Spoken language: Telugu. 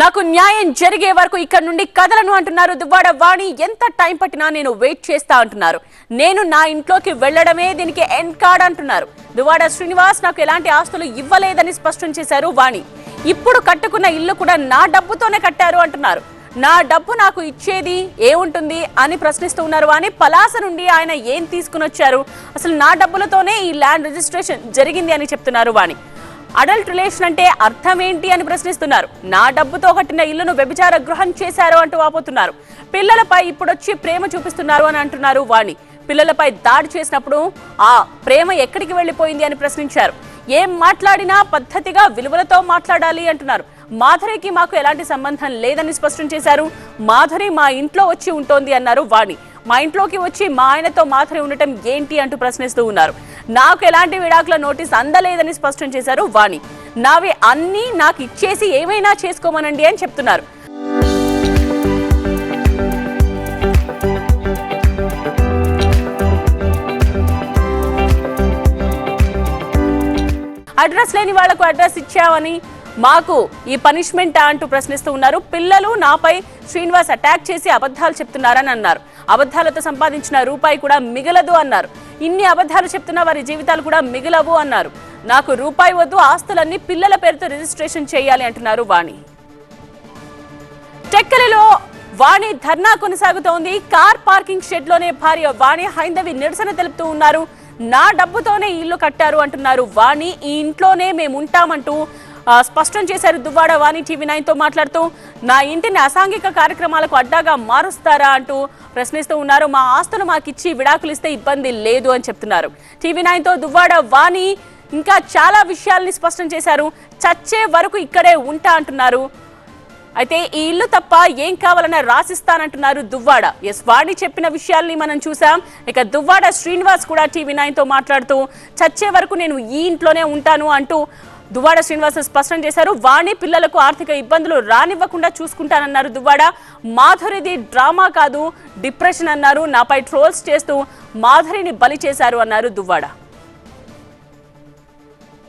నాకు న్యాయం జరిగే వరకు ఇక్కడ నుండి కదలను అంటున్నారు. దువ్వాడ వాణి ఎంత టైం పట్టినా నేను వెయిట్ చేస్తా అంటున్నారు. నేను నా ఇంట్లోకి వెళ్ళడమే దీనికి ఎండ్ కార్డ్ అంటున్నారు. దువ్వాడ శ్రీనివాస్ నాకు ఎలాంటి ఆస్తులు ఇవ్వలేదని స్పష్టం చేశారు వాణి. ఇప్పుడు కట్టుకున్న ఇల్లు కూడా నా డబ్బుతోనే కట్టారు అంటున్నారు. నా డబ్బు నాకు ఇచ్చేది ఏముంటుంది అని ప్రశ్నిస్తూ ఉన్నారు అని పలాస నుండి ఆయన ఏం తీసుకుని వచ్చారు? అసలు నా డబ్బులతోనే ఈ ల్యాండ్ రిజిస్ట్రేషన్ జరిగింది అని చెప్తున్నారు వాణి. అడల్ట్ రిలేషన్ అంటే అర్థం ఏంటి అని ప్రశ్నిస్తున్నారు. నా డబ్బుతో కట్టిన ఇల్లును వ్యభిచార గృహం చేశారు అంటూ వాపోతున్నారు పిల్లలపై ఇప్పుడొచ్చి ప్రేమ చూపిస్తున్నారు అని అంటున్నారు వాణి. పిల్లలపై దాడి చేసినప్పుడు ఆ ప్రేమ ఎక్కడికి వెళ్ళిపోయింది అని ప్రశ్నించారు. ఏం మాట్లాడినా పద్ధతిగా విలువలతో మాట్లాడాలి అంటున్నారు. మాధురికి మాకు ఎలాంటి సంబంధం లేదని స్పష్టం చేశారు. మాధురి మా ఇంట్లో వచ్చి ఉంటోంది అన్నారు వాణి. మా ఇంట్లోకి వచ్చి మా ఆయనతో మాధురి ఉండటం ఏంటి అంటూ ప్రశ్నిస్తూ ఉన్నారు. నాకు ఎలాంటి విడాకుల నోటీస్ అందలేదని స్పష్టం చేశారు వాణి. నావి అన్నీ నాకు ఇచ్చేసి ఏమైనా చేసుకోమనండి అని చెప్తున్నారు. అడ్రస్ లేని వాళ్ళకు అడ్రస్ ఇచ్చావని మాకు ఈ పనిష్మెంట్ అంటూ ప్రశ్నిస్తూ ఉన్నారు. పిల్లలు నాపై శ్రీనివాస్ అటాక్ చేసి అబద్ధాలు చెప్తున్నారని అన్నారు. అబద్ధాలతో సంపాదించిన రూపాయి కూడా మిగలదు అన్నారు. ఇన్ని అబద్ధాలు చెప్తున్నా వారి జీవితాలు కూడా మిగిలవు అన్నారు. నాకు రూపాయి వద్దు ఆస్తులన్నీ పిల్లల పేరుతో రిజిస్ట్రేషన్ చేయాలి అంటున్నారు వాణి. టెక్కలిలో వాణి ధర్నా కొనసాగుతోంది. కార్ పార్కింగ్ షెడ్లోనే భార్య వాణి హైందవి నిరసన తెలుపుతూ ఉన్నారు. నా డబ్బుతోనే ఇల్లు కట్టారు అంటున్నారు వాణి. ఈ ఇంట్లోనే మేము ఉంటామంటూ స్పష్టం చేశారు దువ్వాడ వాణి టీవీ నైన్తో మాట్లాడుతూ నా ఇంటిని అసాంఘిక కార్యక్రమాలకు అడ్డాగా మారుస్తారా? అంటూ ప్రశ్నిస్తూ ఉన్నారు. మా ఆస్తులు మాకిచ్చి విడాకులు ఇస్తే ఇబ్బంది లేదు అని చెప్తున్నారు. టీవీ నైన్తో దువ్వాడ వాణి ఇంకా చాలా విషయాల్ని స్పష్టం చేశారు. చచ్చే వరకు ఇక్కడే ఉంటా అంటున్నారు. అయితే ఈ ఇల్లు తప్ప ఏం కావాలన్నా రాసిస్తానంటున్నారు దువ్వాడ. ఎస్ వాణి చెప్పిన విషయాల్ని మనం చూసాం ఇక దువ్వాడ శ్రీనివాస్ కూడా టీవీ నైన్తో మాట్లాడుతూ చచ్చే వరకు నేను ఈ ఇంట్లోనే ఉంటాను అంటూ దువ్వాడ శ్రీనివాస స్పష్టం చేశారు. వాణి పిల్లలకు ఆర్థిక ఇబ్బందులు రానివ్వకుండా చూసుకుంటానన్నారు దువ్వాడ. మాధురిది డ్రామా కాదు డిప్రెషన్ అన్నారు. నాపై ట్రోల్స్ చేస్తూ మాధురిని బలి చేశారు అన్నారు దువ్వాడ.